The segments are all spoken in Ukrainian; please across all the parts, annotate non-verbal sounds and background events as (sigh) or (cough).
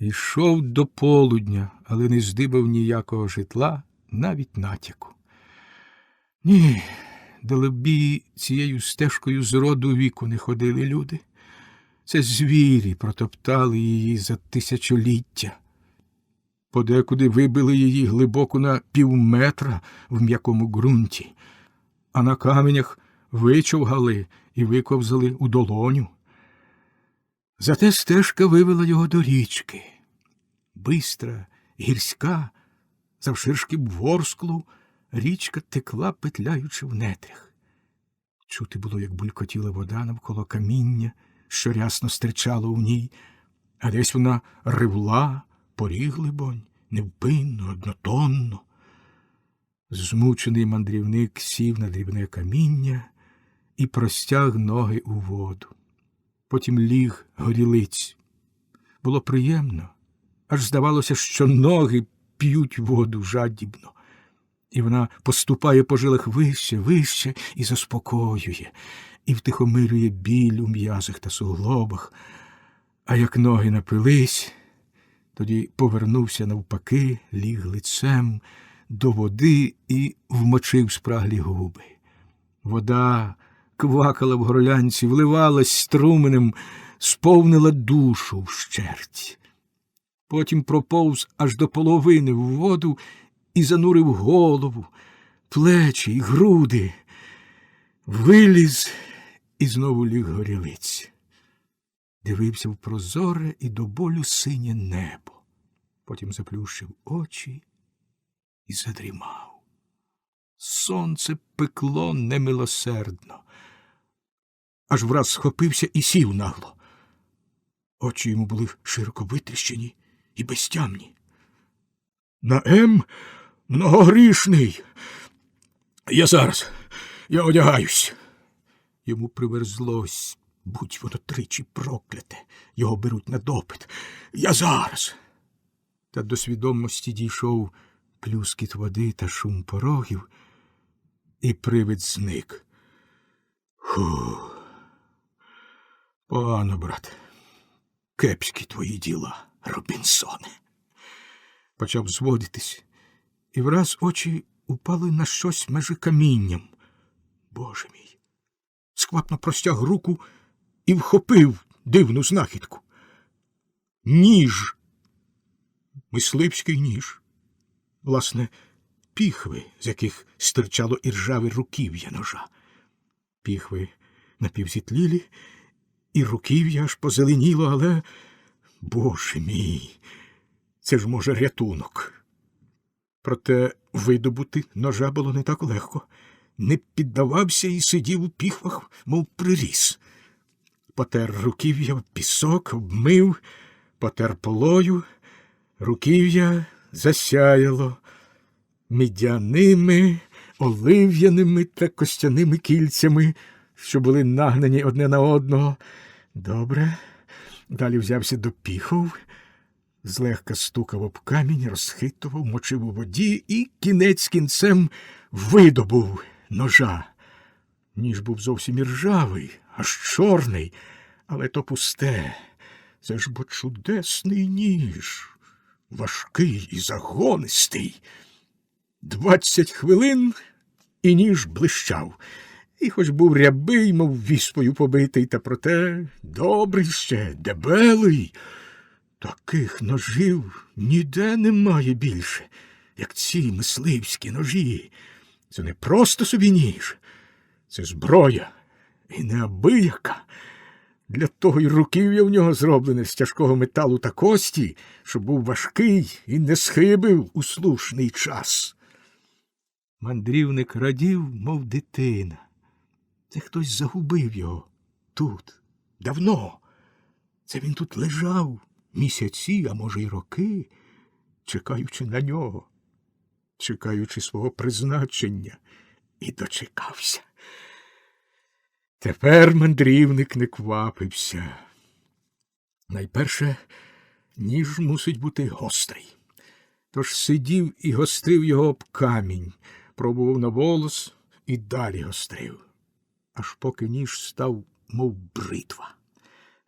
Йшов до полудня, але не здибав ніякого житла, навіть натяку. Ні, далебі цією стежкою з роду віку не ходили люди. Це звірі протоптали її за тисячоліття. Подекуди вибили її глибоко на півметра в м'якому ґрунті, а на каменях вичовгали і виковзали у долоню. Зате стежка вивела його до річки. Бистра, гірська, завширшки ворсклу, річка текла, петляючи в нетрях. Чути було, як булькотіла вода навколо каміння, що рясно стирчало в ній, а десь вона ривла, поріг, либонь, невпинно, однотонно. Змучений мандрівник сів на дрібне каміння і простяг ноги у воду. Потім ліг горілиць. Було приємно, аж здавалося, що ноги п'ють воду жадібно, і вона поступає по жилах вище, вище і заспокоює, і втихомирює біль у м'язах та суглобах. А як ноги напились, тоді повернувся навпаки, ліг лицем до води і вмочив спраглі губи. Вода квакала в горлянці, вливалась струменем, сповнила душу вщерть. Потім проповз аж до половини в воду і занурив голову, плечі й груди, виліз і знову ліг горілиць. Дивився в прозоре і до болю синє небо. Потім заплющив очі і задрімав. Сонце пекло немилосердно. Аж враз схопився і сів нагло. Очі йому були широко витріщені і безтямні. На М многогрішний. Я зараз, я одягаюсь. Йому приверзлось, будь воно тричі прокляте, його беруть на допит. Я зараз. Та до свідомості дійшов плюскіт води та шум порогів, і привид зник. Фу. Погано, брат. Кепські твої діла, Робінсоне. Почав зводитись, і враз очі упали на щось межи камінням. Боже мій. Сквапно простяг руку і вхопив дивну знахідку. Ніж. Мисливський ніж. Власне, піхви, з яких стирчало іржаве руків'я ножа. Піхви напівзітлілі, і руків'я аж позеленіло, але, боже мій, це ж може рятунок. Проте видобути ножа було не так легко. Не піддавався і сидів у піхвах, мов приріс. Потер руків'я в пісок, обмив, потер полою, руків'я засяяло мідяними, олив'яними та костяними кільцями, що були нагнані одне на одного. Добре. Далі взявся до піхов, злегка стукав об камінь, розхитував, мочив у воді і кінець кінцем видобув ножа. Ніж був зовсім іржавий, аж чорний, але то пусте. Це ж бо чудесний ніж, важкий і загонистий. Двадцять хвилин і ніж блищав. І хоч був рябий, мов віспою побитий, та проте добрий ще, дебелий. Таких ножів ніде немає більше, як ці мисливські ножі. Це не просто собі ніж, це зброя і неабияка. Для того й руків'я в нього зроблене з тяжкого металу та кості, щоб був важкий і не схибив у слушний час. Мандрівник радів, мов дитина. Це хтось загубив його тут, давно. Це він тут лежав місяці, а може, й роки, чекаючи на нього, чекаючи свого призначення, і дочекався. Тепер мандрівник не квапився. Найперше, ніж мусить бути гострий. Тож сидів і гострив його об камінь, пробував на волос і далі гострив, аж поки ніж став, мов бритва.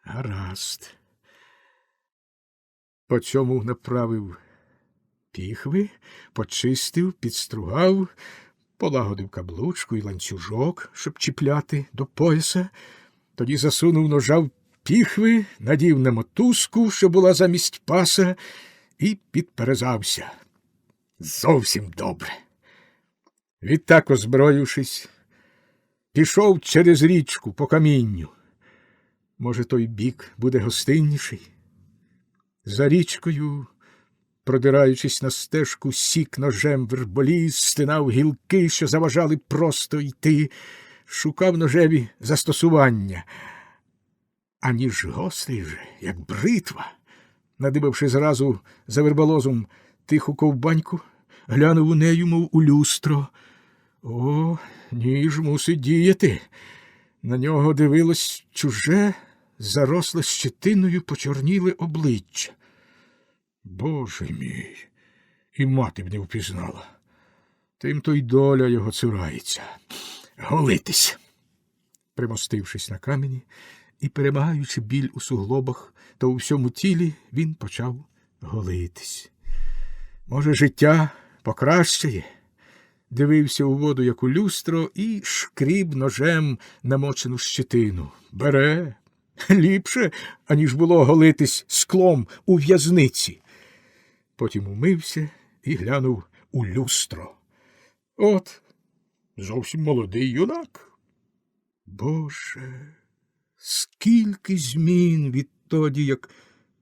Гаразд. По цьому направив піхви, почистив, підстругав, полагодив каблучку і ланцюжок, щоб чіпляти до пояса, тоді засунув ножа в піхви, надів на мотузку, що була замість паса, і підперезався. Зовсім добре. Відтак, озброївшись, пішов через річку по камінню. Може, той бік буде гостинніший. За річкою, продираючись на стежку, сік ножем верболіз, стинав гілки, що заважали просто йти, шукав ножеві застосування. А ніж гострий же, як бритва, надибавши зразу за верболозом тиху ковбаньку, глянув у нею, мов у люстро. О, ніж мусить діяти. На нього дивилось чуже, заросле щетиною почорніле обличчя. Боже мій, і мати б не впізнала. Тим то й доля його цурається. Голитись. Примостившись на камені і перемагаючи біль у суглобах, то у всьому тілі він почав голитись. Може, життя покращає? Дивився у воду, як у люстро, і шкріб ножем намочену щетину. Бере ліпше, аніж було голитись склом у в'язниці. Потім умився і глянув у люстро. От, зовсім молодий юнак. Боже, скільки змін відтоді, як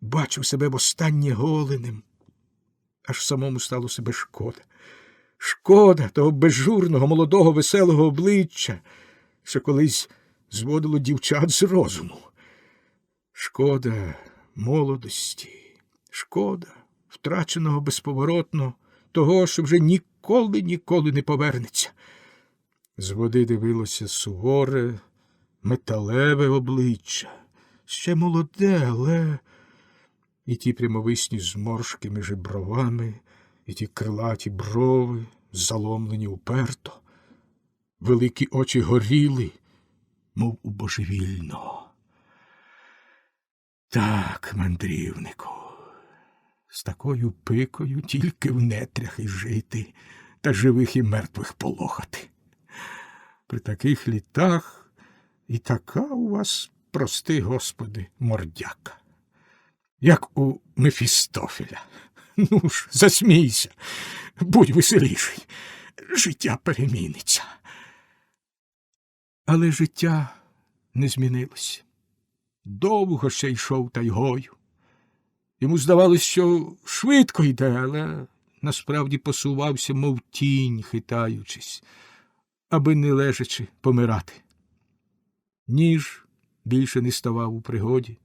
бачив себе востаннє голеним. Аж самому стало себе шкода. Шкода того безжурного, молодого, веселого обличчя, що колись зводило дівчат з розуму. Шкода молодості, шкода втраченого безповоротно, того, що вже ніколи, ніколи не повернеться. З води дивилося суворе, металеве обличчя, ще молоде, але і ті прямовисні зморшки між бровами, і ті крилаті брови, заломлені уперто, великі очі горіли, мов у божевільного. Так, мандрівнику, з такою пикою тільки в нетрях і жити, та живих і мертвих полохати. При таких літах і така у вас, прости, Господи, мордяка, як у Мефістофеля. (laughs) Ну ж, засмійся, будь веселіший, життя переміниться. Але життя не змінилося. Довго ще йшов тайгою. Йому здавалось, що швидко йде, але насправді посувався, мов тінь, хитаючись, аби не лежачи помирати. Ніж більше не ставав у пригоді,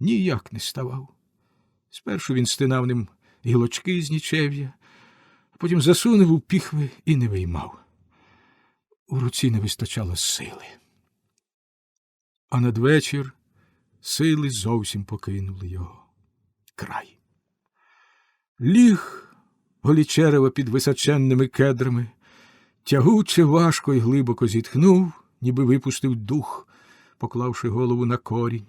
ніяк не ставав. Спершу він стинав ним гілочки з нічев'я, потім засунув у піхви і не виймав. У руці не вистачало сили. А надвечір сили зовсім покинули його. Край. Ліг голічерева під височенними кедрами, тягуче важко й глибоко зітхнув, ніби випустив дух, поклавши голову на корінь,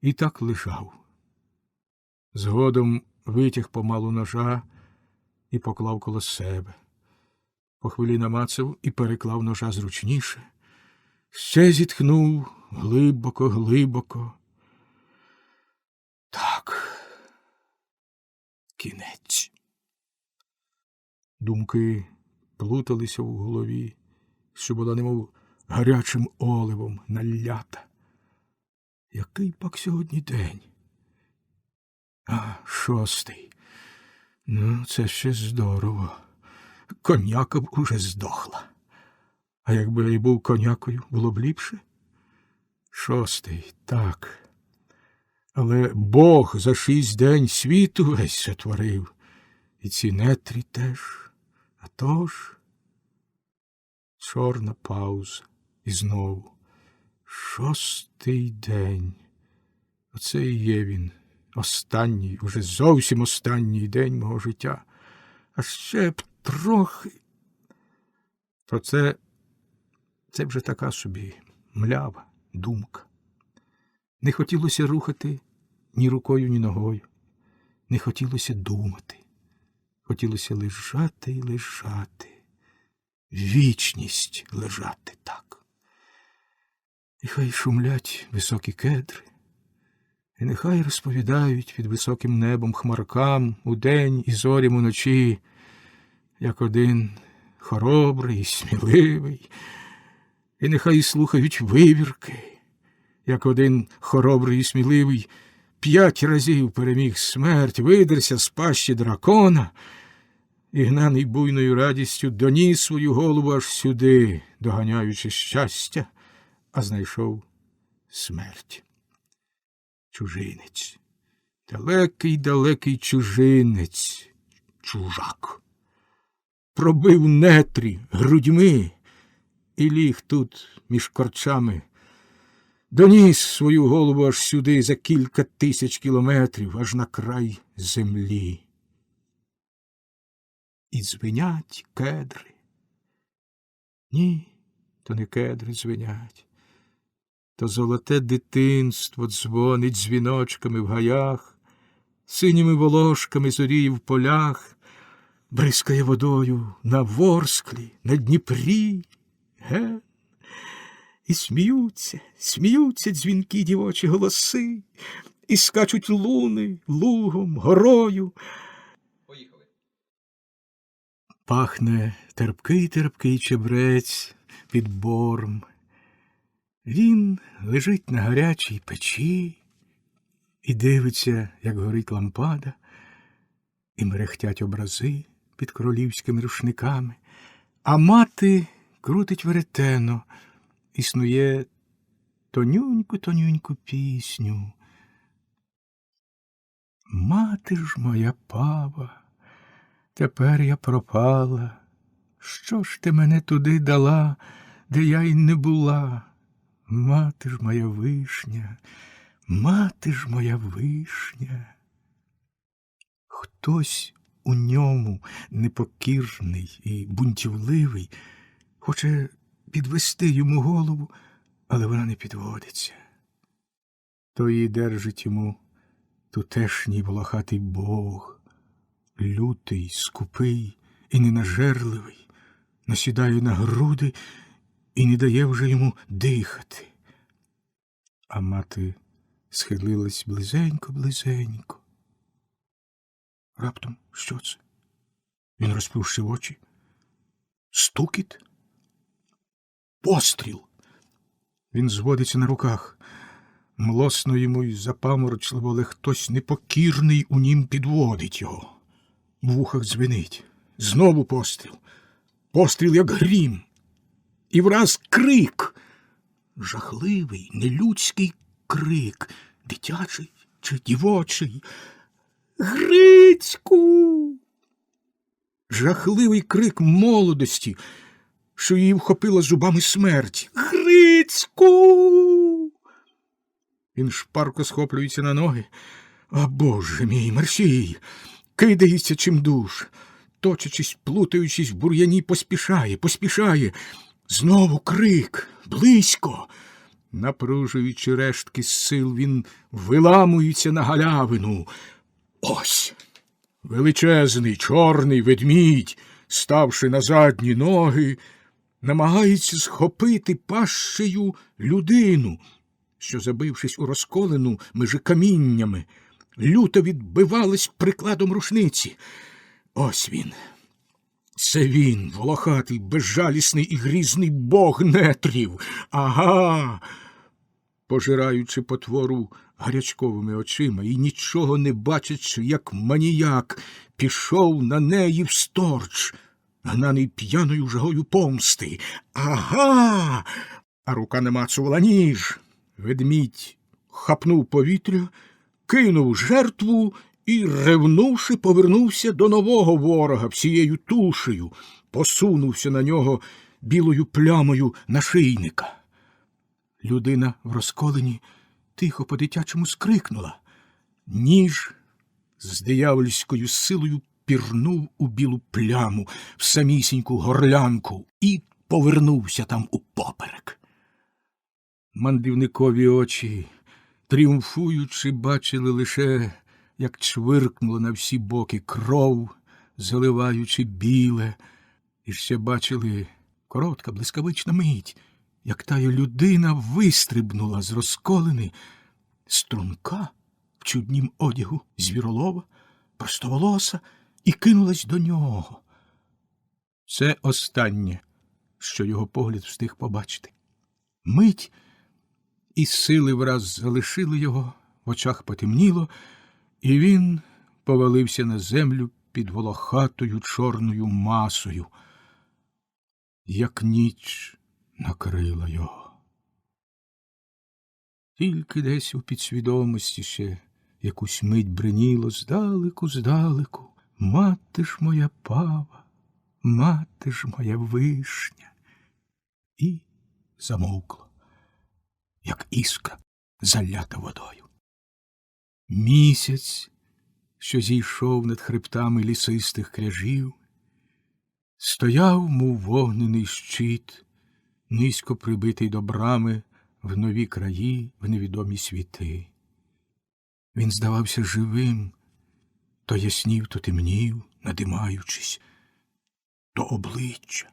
і так лежав. Згодом витяг помалу ножа і поклав коло себе. По хвилі намацав і переклав ножа зручніше. Ще зітхнув глибоко, глибоко. Так, кінець. Думки плуталися в голові, що була немов гарячим оливом налята. Який пак сьогодні день? А, шостий. Ну, це ще здорово. Коняка б уже здохла. А якби й був конякою, було б ліпше? Шостий, так. Але Бог за шість день світу весь сотворив, і ці нетрі теж. А тож чорна пауза. І знову. Шостий день. Оце і є він. Останній, уже зовсім останній день мого життя. А ще б трохи. То це, це вже така собі млява думка. Не хотілося рухати ні рукою, ні ногою. Не хотілося думати. Хотілося лежати і лежати. Вічність лежати так. І хай шумлять високі кедри, і нехай розповідають під високим небом хмаркам удень і зорям уночі, як один хоробрий і сміливий, і нехай слухають вивірки, як один хоробрий і сміливий п'ять разів переміг смерть, видерся з пащі дракона і, гнаний буйною радістю, доніс свою голову аж сюди, доганяючи щастя, а знайшов смерть. Чужинець, далекий, далекий чужинець, чужак. Пробив нетрі грудьми і ліг тут між корчами. Доніс свою голову аж сюди за кілька тисяч кілометрів, аж на край землі. І дзвенять кедри. Ні, то не кедри дзвенять, то золоте дитинство дзвонить дзвіночками в гаях, синіми волошками зоріє в полях, бризкає водою на ворсклі, на Дніпрі. Ге? І сміються, сміються дзвінки дівочі голоси, і скачуть луни лугом, горою. Поїхали. Пахне терпкий терпкий чебрець під бором. Він лежить на гарячій печі і дивиться, як горить лампада, і мерехтять образи під королівськими рушниками, а мати крутить веретено, існує тонюньку тонюньку пісню. Мати ж моя пава. Тепер я пропала. Що ж ти мене туди дала, де я й не була? Мати ж моя вишня, мати ж моя вишня. Хтось у ньому непокірний і бунтівливий, хоче підвести йому голову, але вона не підводиться. То її держить йому тутешній волохатий Бог лютий, скупий і ненажерливий, насідає на груди і не дає вже йому дихати. А мати схилилась близенько, близенько. Раптом що це? Він розплющив очі. Стукіт? Постріл. Він зводиться на руках. Млосно йому й запаморочливо, але хтось непокірний у нім підводить його. В вухах дзвенить. Знову постріл. Постріл, як грім. І враз крик. Жахливий, нелюдський крик, дитячий чи дівочий. Грицьку. Жахливий крик молодості, що її вхопила зубами смерть. Грицьку. Він шпарко схоплюється на ноги. А Боже мій мерщій! кидається чимдуж, точачись, плутаючись в бур'яні, поспішає, поспішає. Знову крик, близько. Напружуючи рештки сил, він виламується на галявину. Ось. Величезний чорний ведмідь, ставши на задні ноги, намагається схопити пащею людину, що, забившись у розколену межи каміннями, люто відбивалась прикладом рушниці. Ось він. Це він, волохатий, безжалісний і грізний бог нетрів. Ага. Пожираючи потвору гарячковими очима і нічого не бачачи, як маніяк, пішов на неї всторч, гнаний п'яною жагою помсти. Ага. А рука намацувала ніж. Ведмідь хапнув повітря кинув жертву і, ревнувши, повернувся до нового ворога всією тушею, посунувся на нього білою плямою нашийника. Людина в розколені тихо по дитячому скрикнула. Ніж з диявольською силою пірнув у білу пляму в самісіньку горлянку і повернувся там упоперек. Мандрівникові очі тріумфуючи, бачили лише як чвиркнула на всі боки кров, заливаючи біле, і ще бачили коротка, блискавична мить, як тая людина вистрибнула з розколини струнка в чуднім одягу звіролова, простоволоса і кинулась до нього. Це останнє, що його погляд встиг побачити. Мить і сили враз залишили його, в очах потемніло, і він повалився на землю під волохатою чорною масою, як ніч накрила його. Тільки десь у підсвідомості ще якусь мить бриніло здалеку, здалеку. Мати ж моя пава, мати ж моя вишня. І замовкло, як іскра залята водою. Місяць, що зійшов над хребтами лісистих кряжів, стояв, мов вогнений щит, низько прибитий до брами в нові краї, в невідомі світи. Він здавався живим, то яснів, то темнів, надимаючись, то обличчя,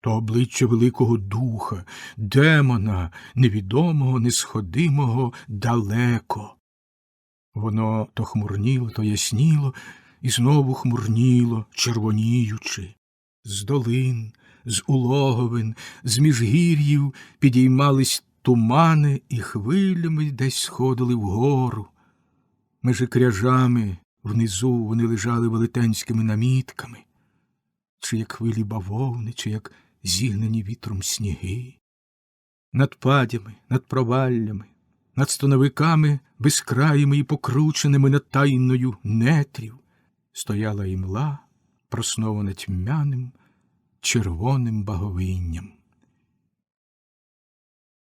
то обличчя Великого Духа, демона, невідомого, несходимого далеко. Воно то хмурніло, то ясніло, і знову хмурніло, червоніючи. З долин, з улоговин, з міжгір'їв підіймались тумани і хвилями десь сходили вгору. Межи кряжами внизу вони лежали велетенськими намітками, чи як хвилі бавовни, чи як зігнані вітром сніги. Над падями, над проваллями, над становиками безкраїми і покрученими над тайною нетрів стояла імла, проснована тьмяним, червоним баговинням.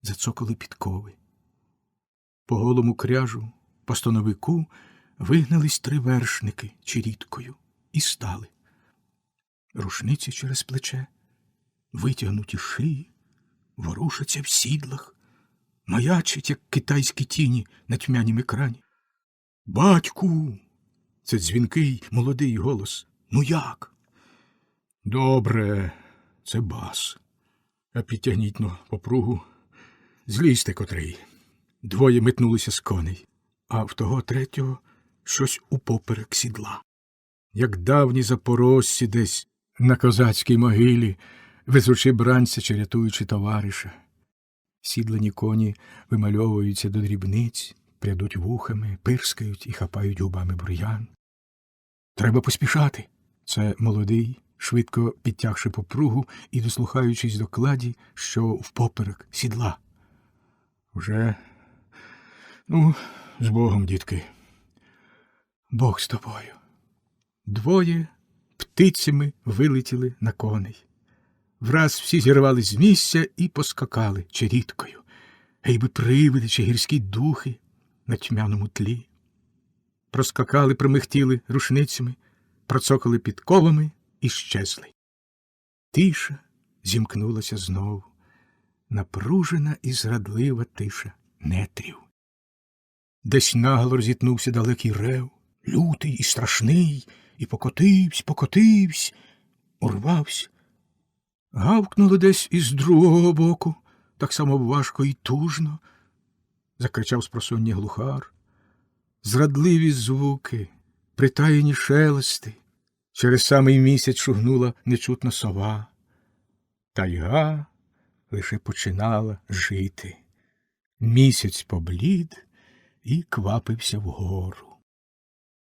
Зацокали підкови. По голому кряжу, по становику вигнались три вершники чирідкою і стали. Рушниці через плече, витягнуті шиї, ворушаться в сідлах, маячать, як китайські тіні на тьмянім екрані. Батьку. Це дзвінкий молодий голос. Ну як? Добре, це бас. А підтягніть но попругу. Злізьте котрий. Двоє метнулися з коней, а в того третього щось упоперек сідла. Як давні запорожці десь на козацькій могилі, везучи бранця чи рятуючи товариша. Сідлені коні вимальовуються до дрібниць, прядуть вухами, пирскають і хапають губами бур'ян. Треба поспішати. Це молодий, швидко підтягши попругу і дослухаючись до кладі, що впоперек сідла. Вже, ну, з Богом, дітки. Бог з тобою. Двоє птицями вилетіли на коней. Враз всі зірвались з місця і поскакали черідкою, гей би привиди чи гірські духи на тьмяному тлі. Проскакали, промихтіли рушницями, процокали підковами і щезли. Тиша зімкнулася знову, напружена і зрадлива тиша нетрів. Десь нагло розітнувся далекий рев, лютий і страшний, і покотивсь, покотивсь, урвався. Гавкнуло десь із другого боку, так само важко і тужно, закричав спросоння глухар. Зрадливі звуки, притаєні шелести, через самий місяць шугнула нечутна сова. Тайга лише починала жити. Місяць поблід і квапився вгору.